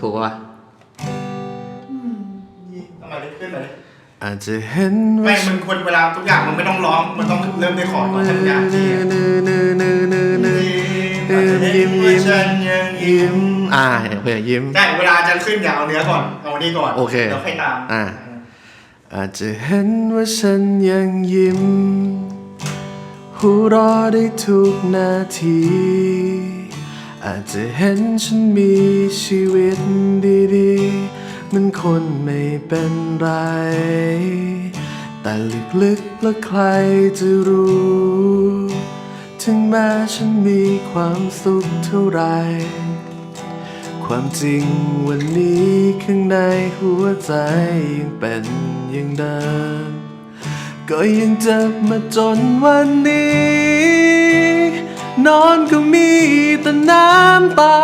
ถูกปะทำไมได้ขึ้นเลยอาจจะเห็นไม่ว่ามึงควรเวลาทุกอย่างมึงไม่ต้องร้องมันต้องเริ่มในคอร์ดก่อนทุกอย่างที่นือนือนือนือนือยิ้มยิ้มฉันยังยิ้ยิ้มมอ่าโอเคยิ้มใช่เวลาจะขึ้นอย่าเอาเนื้อก่อนเอาอันนี้ก่อนโอเคแล้วค่อยตามอ่าอาจจะเห็นว่าฉันยังยิ้มหัวเราะได้ทุกนาที อาจจะเห็นฉันมีชีวิตดีๆ มันคนไม่เป็นไร แต่ลึกๆแล้วใครจะรู้ ถึงแม้ฉันมีความสุขเท่าไร ความจริงวันนี้ข้างในหัวใจยังเป็นอย่างเดิม ก็ยังเจ็บมาจนวันนี้ นอนก็มีแต่น้ำตา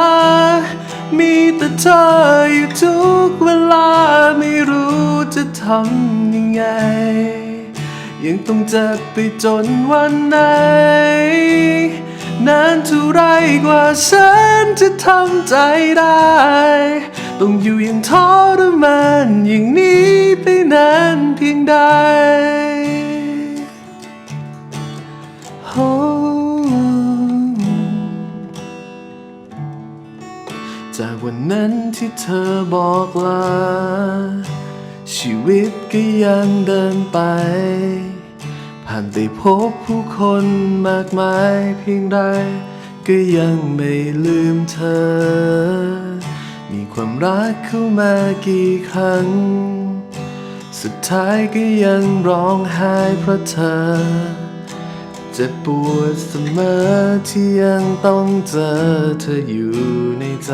มีแต่เธออยู่ทุกเวลาไม่รู้จะทำยังไง ยังต้องเจ็บไปจนวันไหน นานเท่าไรกว่าฉันจะทำใจได้ ต้องอยู่อย่างทรมานอย่างนี้ไปนานเพียงใด จากวันนั้นที่เธอบอกลา ชีวิตก็ยังเดินไป ผ่านไปพบผู้คนมากมายเพียงใด ก็ยังไม่ลืมเธอ มีความรักเข้ามากี่ครั้ง สุดท้ายก็ยังร้องไห้เพราะเธอ เจ็บปวดเสมอที่ยังต้องเจอเธออยู่ในใจ